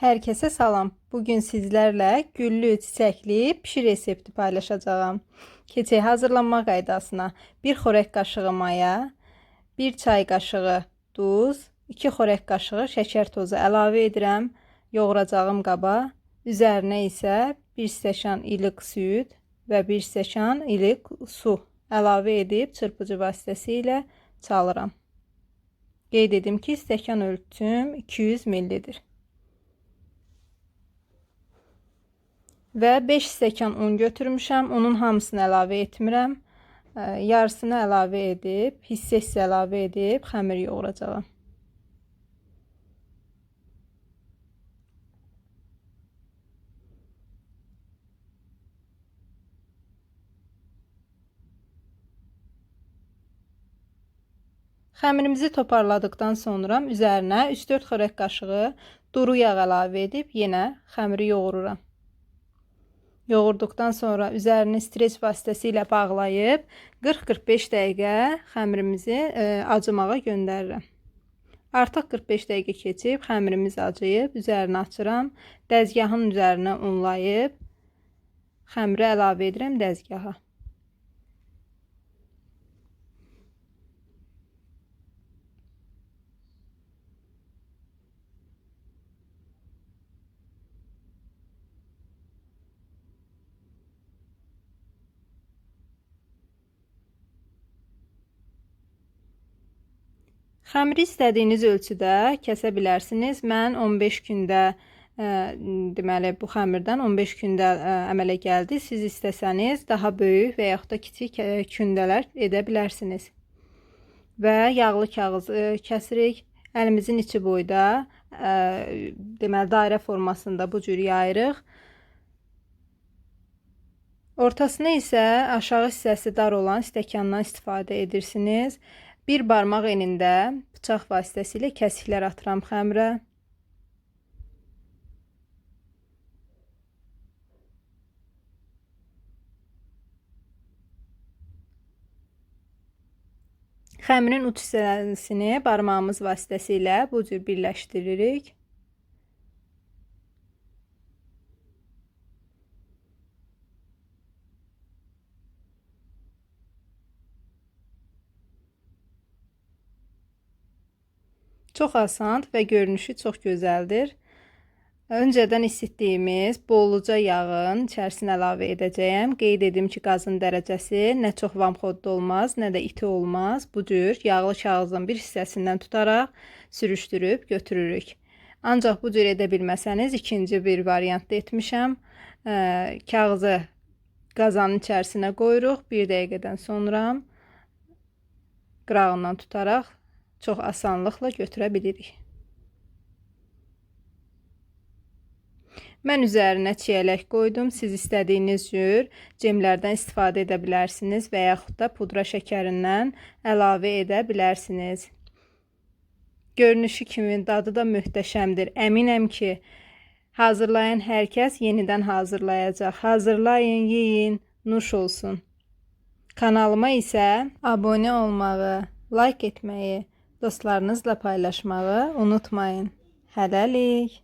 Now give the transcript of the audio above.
Herkese salam. Bugün sizlerle güllü, çiçekli pişi resepti paylaşacağım. Keçək hazırlanma qaydasına 1 xörək qaşığı maya, 1 çay qaşığı duz, 2 xörək qaşığı şəkər tozu əlavə edirəm yoğuracağım qaba. Üzərinə isə 1 stəkan iliq süd və 1 stəkan iliq su əlavə edib çırpıcı vasitəsilə çalıram. Qeyd edim ki, stəkan ölçüm 200 ml-dir. Və 5 stəkan un götürmüşəm. Onun hamısını əlavə etmirəm. Ə, Yarısını əlavə edib, hissə-hissə əlavə edib xəmir yoğuracağam. Xəmirimizi toparladıktan sonra üzərinə 3-4 xörək qaşığı duru yağ əlavə edib yenə xəmiri yoğururam. Yoğurduqdan sonra üzərini streç vasitəsilə bağlayıb 40-45 dəqiqə xəmirimizi e, acımağa göndərirəm. Artıq 45 dəqiqə keçib xəmirimiz acıyıb, üzərini açıram. Dəzgahın üzərinə unlayıb xəmiri əlavə edirəm dəzgaha. Xəmiri istədiyiniz ölçüdə kəsə bilərsiniz. Mən 15 gündə ə, deməli bu xəmirdən 15 gündə ə, əmələ gəldi. Siz istəsəniz daha böyük və yaxud da kiçik ə, kündələr edə bilərsiniz. Və yağlı kağız ə, kəsirik. Əlimizin içi boyda ə, deməli dairə formasında bu cür yayırıq. Ortasına isə aşağı hissəsi dar olan stəkandan istifadə edirsiniz. Bir barmaq enində bıçaq vasitəsilə kəsiklər atıram xəmirə. Xəmirin uç hissəsini barmağımız vasitəsilə bu cür birləşdiririk. Çox asan və görünüşü çox gözəldir. Öncədən isitdiyimiz bolluca yağın içərisinə əlavə edəcəyəm. Qeyd edim ki, qazın dərəcəsi nə çox vamxodda olmaz, nə də iti olmaz. Bu cür yağlı kağızın bir hissəsindən tutaraq sürüşdürüb götürürük. Ancaq bu cür edə bilməsəniz ikinci bir variantda etmişəm. Kağızı qazanın içərisinə qoyuruq. 1 dəqiqədən sonra qırağından tutaraq çox asanlıqla götürə bilirik. Mən üzərinə çiyələk qoydum. Siz istədiyiniz cür cemlərdən istifadə edə bilərsiniz və yaxud da pudra şəkərindən əlavə edə bilərsiniz. Görünüşü kimi dadı da möhtəşəmdir. Əminəm ki, hazırlayan hər kəs yenidən hazırlayacaq. Hazırlayın, yeyin, nuş olsun. Kanalıma isə abunə olmağı, like etməyi, dostlarınızla paylaşmağı unutmayın. Hələlik.